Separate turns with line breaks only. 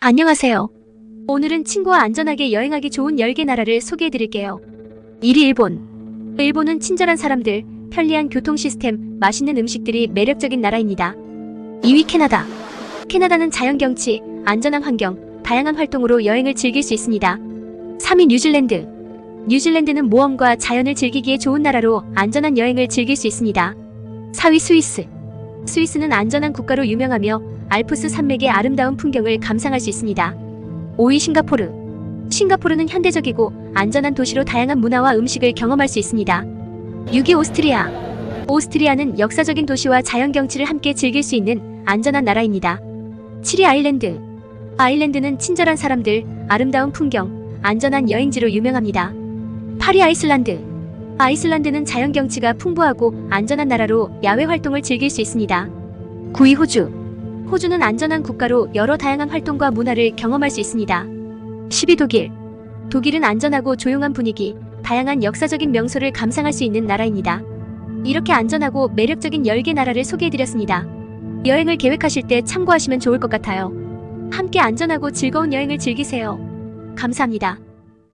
안녕하세요. 오늘은 친구와 안전하게 여행하기 좋은 10개 나라를 소개해 드릴게요. 1위 일본. 일본은 친절한 사람들, 편리한 교통 시스템, 맛있는 음식들이 매력적인 나라입니다. 2위 캐나다. 캐나다는 자연 경치, 안전한 환경, 다양한 활동으로 여행을 즐길 수 있습니다. 3위 뉴질랜드. 뉴질랜드는 모험과 자연을 즐기기에 좋은 나라로 안전한 여행을 즐길 수 있습니다. 4위 스위스. 스위스는 안전한 국가로 유명하며 알프스 산맥의 아름다운 풍경을 감상할 수 있습니다. 5위 싱가포르. 싱가포르는 현대적이고 안전한 도시로 다양한 문화와 음식을 경험할 수 있습니다. 6위 오스트리아. 오스트리아는 역사적인 도시와 자연 경치를 함께 즐길 수 있는 안전한 나라입니다. 7위 아일랜드. 아일랜드는 친절한 사람들, 아름다운 풍경, 안전한 여행지로 유명합니다. 8위 아이슬란드. 아이슬란드는 자연 경치가 풍부하고 안전한 나라로 야외 활동을 즐길 수 있습니다. 9위 호주. 호주는 안전한 국가로 여러 다양한 활동과 문화를 경험할 수 있습니다. 10위 독일. 독일은 안전하고 조용한 분위기, 다양한 역사적인 명소를 감상할 수 있는 나라입니다. 이렇게 안전하고 매력적인 10개 나라를 소개해드렸습니다. 여행을 계획하실 때 참고하시면 좋을 것 같아요. 함께 안전하고 즐거운 여행을 즐기세요. 감사합니다.